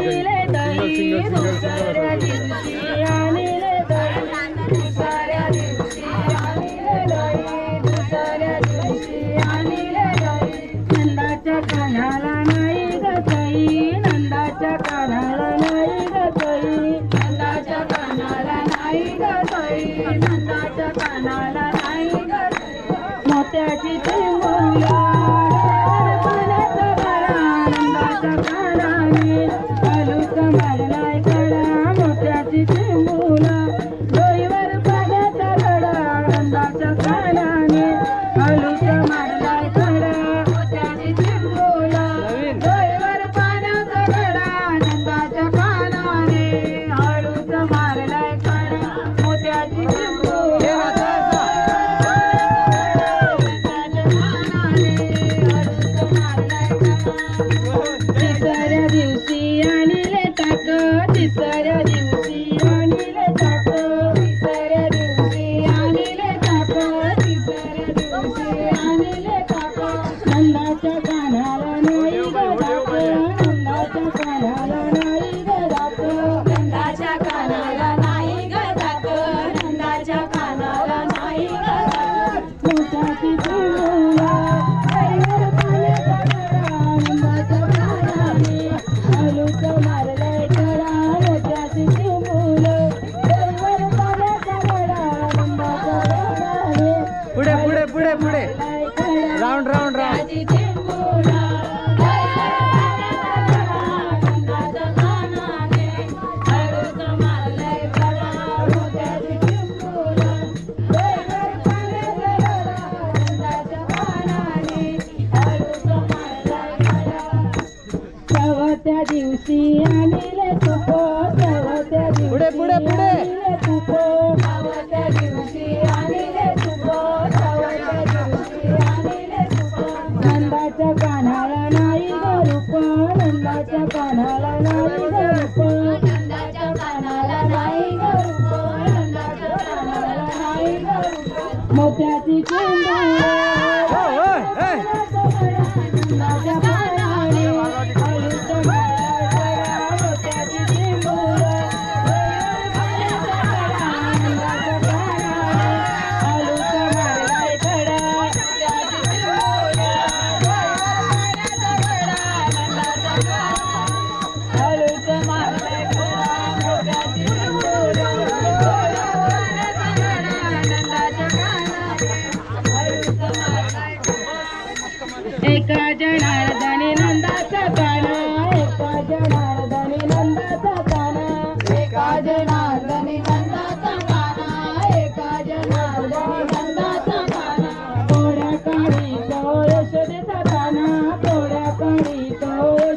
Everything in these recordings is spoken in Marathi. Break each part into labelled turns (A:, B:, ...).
A: नीले दरी दो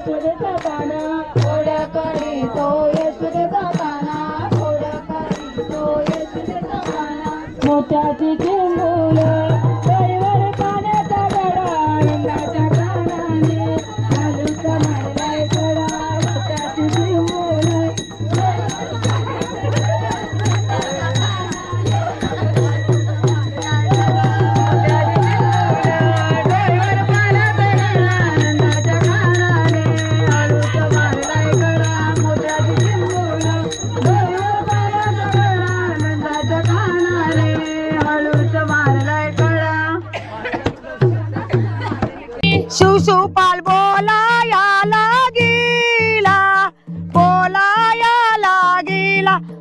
A: यशोदेचा पाना थोडा करी तो यशोदेचा पाना. थोडा करी तो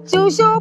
B: 就说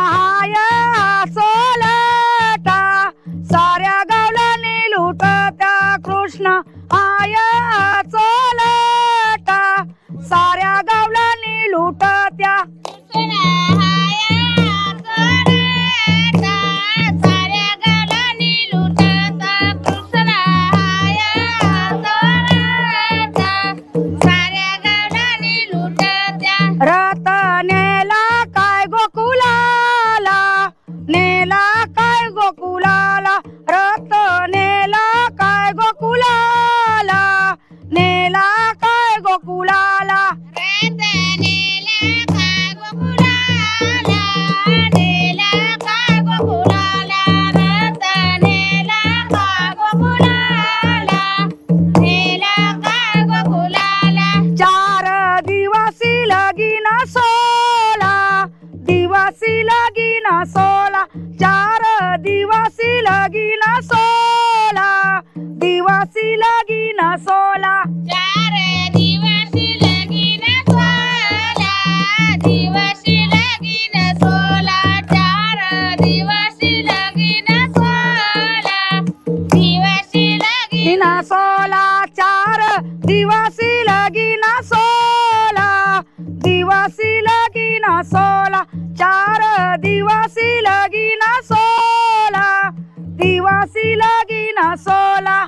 B: दिवसी लगीन सोला. चार
C: दिवशी लगीन सोला. दिवशी लगीन सोला. चार दिवशी लगीन सोला. दिवशी लगीन
B: लगीन सोला. चार दिवसी लगीन सोला. दिवसी लगीन सोला. चार दिवसी लगीन सोला. दिवसी लगीन सोला.